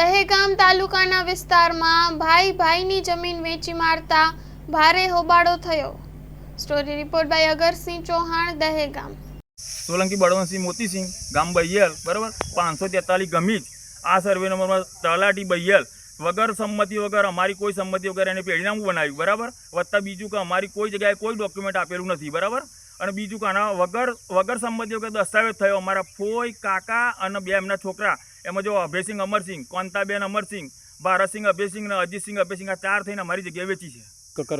દહેગામ તાલુકાના વિસ્તારમાં ભાઈ ભાઈની જમીન વેચી મારતા ભારે હોબાળો થયો. Story report by Agarsinh Chauhan, Dahegam. Solanki Balvantsinh Motisinh, ગામ બૈયલ, બરાબર? પાંચસો તેતાલીસ ગમીજ આ સર્વે નંબરમાં તલાટી બૈયલ. વગર સંમતિ વગર, અમારી કોઈ સંમતિ વગર એને પેઢીનામું બનાવ્યું, બરાબર? વત્તા બીજું કે અમારી કોઈ જગ્યાએ કોઈ ડોક્યુમેન્ટ આપેલું નથી, બરાબર? અને બીજું કે આના વગર વગર સંમતિ વગર દસ્તાવેજ થયો. અમારા ફોઈ કાકા અને બે એમના છોકરા એમાં જો અભયસિંહ અમરસિંહ કોંતાબેન અમરસિંહ ભારતસિંહ અભયસિંહ અને અજીતસિંહ અભયસિંહ આ ચાર થઈને અમારી જગ્યાએ વેચી છે.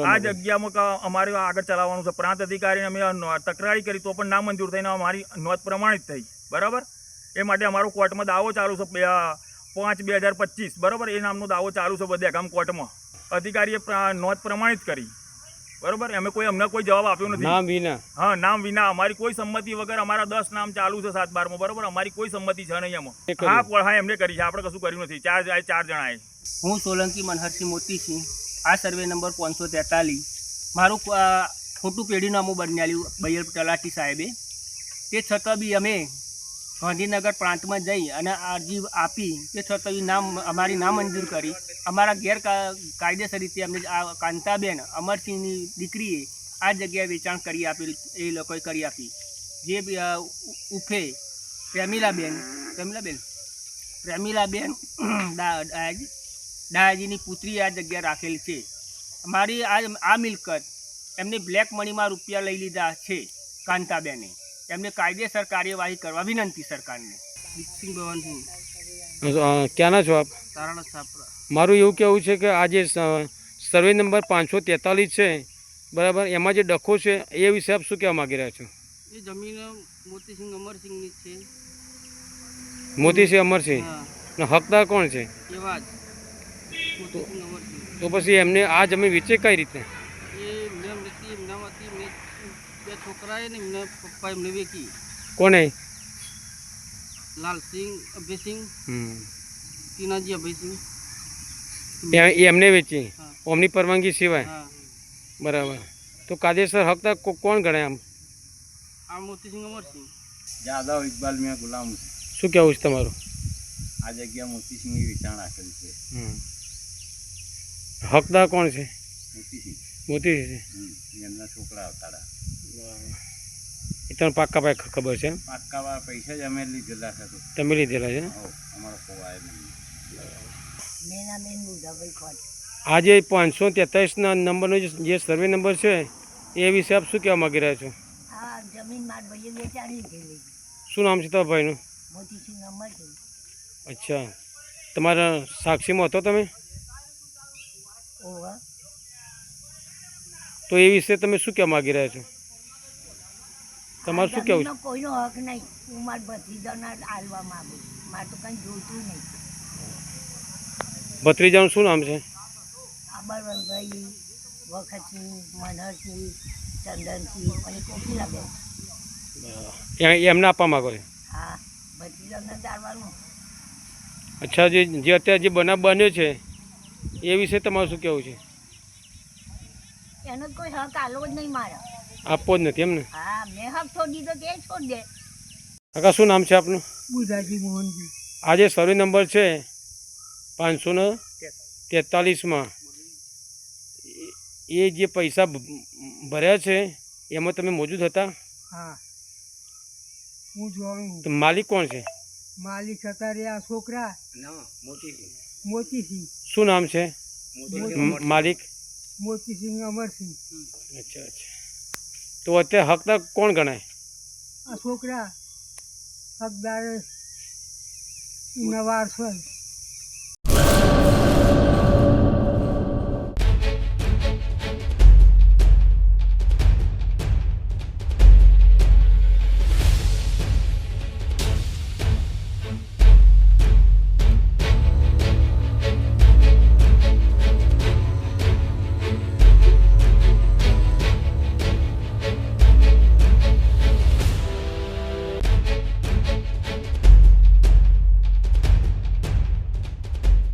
આ જગ્યામાં અમારે આગળ ચલાવવાનું છે. પ્રાંત અધિકારીને અમે તકરારી કરી તો પણ ના મંજૂર થઈને અમારી નોંધ પ્રમાણિત થઈ. બરાબર? એ માટે અમારો કોર્ટમાં દાવો ચાલુ છે. બે- પાંચ બે હજાર પચીસ. બરાબર? એ નામનો દાવો ચાલુ છે બધે ગામ કોર્ટમાં. અધિકારીએ નોંધ પ્રમાણિત કરી. બરાબર? અમે કોઈ અમને કોઈ જવાબ આપ્યો નથી. નામ વિના. હા નામ વિના. અમારી કોઈ સંમતિ વગર અમારા દસ નામ ચાલુ છે સાત બારમાં. બરોબર? અમારી કોઈ સંમતિ છે નહીં એમાં. હા હા એમને કરી છે. આપણે કશું કર્યું નથી. ચાર ચાર જણાએ. હું સોલંકી મનહરસિંહ મોતીસિંહ. આ સર્વે નંબર પાંચસો તેતાલીસ. મારું ખોટું પેઢીનામું બનાવ્યું બૈયલ તલાટી સાહેબે. તે છતાં બી અમે ગાંધીનગર પ્રાંતમાં જઈ અને અરજી આપી તે છતાં એ નામ, અમારી નામંજૂર કરી. અમારા ગેરકાયદેસર રીતે અમને આ કાંતાબેન અમરસિંહની દીકરીએ આ જગ્યાએ વેચાણ કરી આપેલ, એ લોકોએ કરી આપી. જે ઉફે પ્રેમિલાબેન પ્રેમિલાબેન? પ્રેમિલાબેન દા- ડાયાજી પુત્રી આ જગ્યા રાખેલ છે. અમારી આ આ મિલકત એમને બ્લેક મનીમાં રૂપિયા લઈ લીધા છે કાંતાબેને. એમને કાયદેસર કાર્યવાહી કરવા વિનંતી સરકારને. દીપસિંહ ભવનસિંહ ક્યાંના છો આપ? તારાણા છાપરા. મારું એવું કહેવું છે કે આ જે સર્વે નંબર પાંચસો તેતાલીસ છે બરાબર એમાં જે ડખો છે એ વિશે આપ શું કહેવા માગી રહ્યા છો? એ જમીન મોતીસિંહ અમરસિંહની છે. મોતીસિંહ અમરસિંહ? હકદાર કોણ છે? એવા જ. તો પછી એમને આ જમીન વેચે કઈ રીતે એ એમને નથી એમનામાંથી મેં બે છોકરાએ ને એમના પપ્પા એમને વેચી. કોને? લાલસિંહ અભયસિંહ હમ. ટીનાજી અભયસિંહ એમને વેચી. ઓમની પરવાનગી સિવાય? બરાબર. તો કાયદેસર હકદાર કોણ ગણાય આમ? આ મોતીસિંહ અમરસિંહ જાદવ ઇકબાલ મિયા ગુલામ શું કહેવું છે તમારું? આ જગ્યા મોતીસિંહ વેચાણ રાખેલી છે. હમ. હકદાર કોણ છે? મોતીસિંહ. મોતી છે. હમ. એમના છોકરા આવતાડા. એ તમને પાક્કા પાક ખબર છે પાક્કા પૈસા જ અમે લીધેલા છે તમે લીધેલા છે આજે પાંચસો તેતાલીસના નંબરનો જે સર્વે નંબર છે એ વિશે આપ શું કહેવા માગી રહ્યા છો? શું નામ છે તમારા ભાઈનું? મોતીસિંહ અચ્છા. તમારા સાક્ષીમાં હતો તમે? તો એ વિશે તમે શું કહેવા માગી રહ્યા છો? તમારું શું કહેવું છે કોઈનો હક નહીં. હું મારા ભત્રીજાના હાલવા માંગુ મારે તો કંઈ જોઈતું નહીં. ભત્રીજાનું શું નામ છે? આ બળવંતભાઈ વખતસિંહ મનહરસિંહ ચંદનસિંહ અને કોકિલાબેન. લાગે એમને આપવા માગો છો? હા ભત્રીજાને ચાલવાનું અચ્છા જે જે અત્યારે જે બનાવ બન્યો છે એ વિશે તમારું શું કહેવું છે? એનો કોઈ હક આલો જ નહીં મારે. આપવો જ નથી એમને હા મેં હક છોડી દીધો તે છોડી દે. કાકા શું નામ છે આપનું? બુધાજી મોહનજી. આજે સર્વે નંબર છે પાંચસો ને તેતાલીસમાં. એ જે પૈસા ભર્યા છે એમાં તમે મોજૂદ હતા? હા. માલિક કોણ છે? માલિક હતા રે આ છોકરા. મોતીસિંહ. શું નામ છે? માલિક? મોતીસિંહ અમરસિંહ. અચ્છા અચ્છા. તો અત્યારે હકદાર કોણ ગણાય? આ છોકરા હકદાર નવાર વારસો